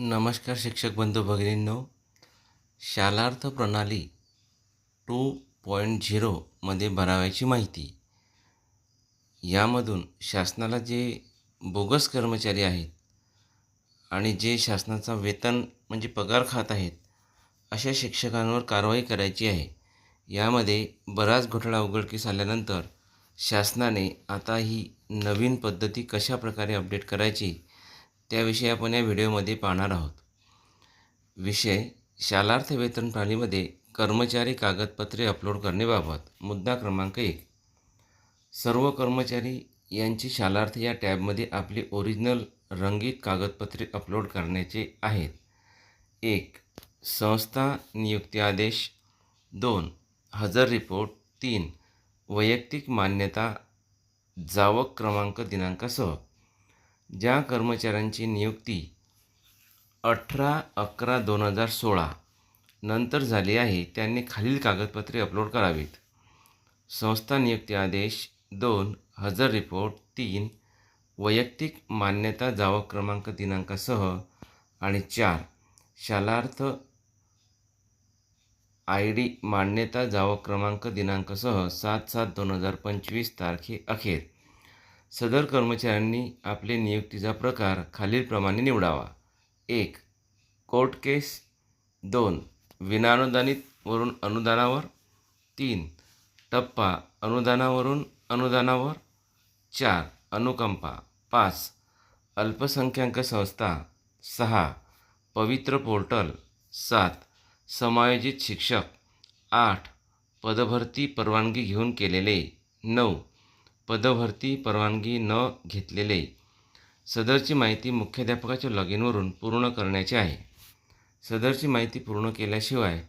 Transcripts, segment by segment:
नमस्कार शिक्षक बंधू भगिनींनो. शालार्थ प्रणाली टू पॉईंट झिरोमध्ये भरावायची माहिती. यामधून शासनाला जे बोगस कर्मचारी आहेत आणि जे शासनाचा वेतन म्हणजे पगार खात आहेत अशा शिक्षकांवर कारवाई करायची आहे. यामध्ये बराच घोटाळा उघडकीस आल्यानंतर शासनाने आता ही नवीन पद्धती कशा प्रकारे अपडेट करायची त्याविषयी आपण या व्हिडिओमध्ये पाहणार आहोत. विषय शालार्थ वेतन प्रणालीमध्ये कर्मचारी कागदपत्रे अपलोड करण्याबाबत मुद्दा क्रमांक एक. सर्व कर्मचारी यांची शालार्थ या टॅबमध्ये आपली ओरिजिनल रंगीत कागदपत्रे अपलोड करण्याचे आहेत. एक संस्था नियुक्ती आदेश. दोन हजर रिपोर्ट. तीन वैयक्तिक मान्यता. जावक क्रमांक दिनांकासह. ज्या कर्मचाऱ्यांची नियुक्ती अठरा अकरा दोन हजार सोळा नंतर झाली आहे त्यांनी खालील कागदपत्रे अपलोड करावीत. संस्था नियुक्ती आदेश दोन हजर रिपोर्ट तीन वैयक्तिक मान्यता जावा क्रमांक दिनांकासह आणि चार शालार्थ आय डी मान्यता जावा क्रमांक दिनांकासह सात सात दोन हजार पंचवीस तारखे अखेर. सदर कर्मचाऱ्यांनी आपले नियुक्तीचा प्रकार खालीलप्रमाणे निवडावा. एक कोर्ट केस. दोन विनानुदानित वरून अनुदानावर. तीन टप्पा अनुदानावरून अनुदानावर. चार अनुकंपा. पाच अल्पसंख्याक संस्था. सहा पवित्र पोर्टल. सात समायोजित शिक्षक. आठ पदभरती परवानगी घेऊन केलेले. नऊ पदभरती परवानगी न घेतलेले सदरची माहिती मुख्याध्यापकाच्या लॉग इनवरून पूर्ण करण्याची आहे. सदरची माहिती पूर्ण केल्याशिवाय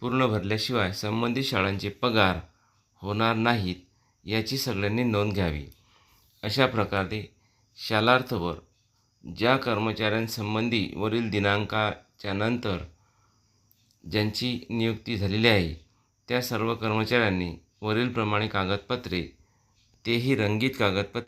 पूर्ण भरल्याशिवाय संबंधित शाळांचे पगार होणार नाहीत याची सगळ्यांनी नोंद घ्यावी. अशा प्रकारे शालार्थवर ज्या कर्मचाऱ्यांसंबंधी वरील दिनांकाच्या नंतर ज्यांची नियुक्ती झालेली आहे त्या सर्व कर्मचाऱ्यांनी वरीलप्रमाणे कागदपत्रे तेही रंगीत कागदपत्र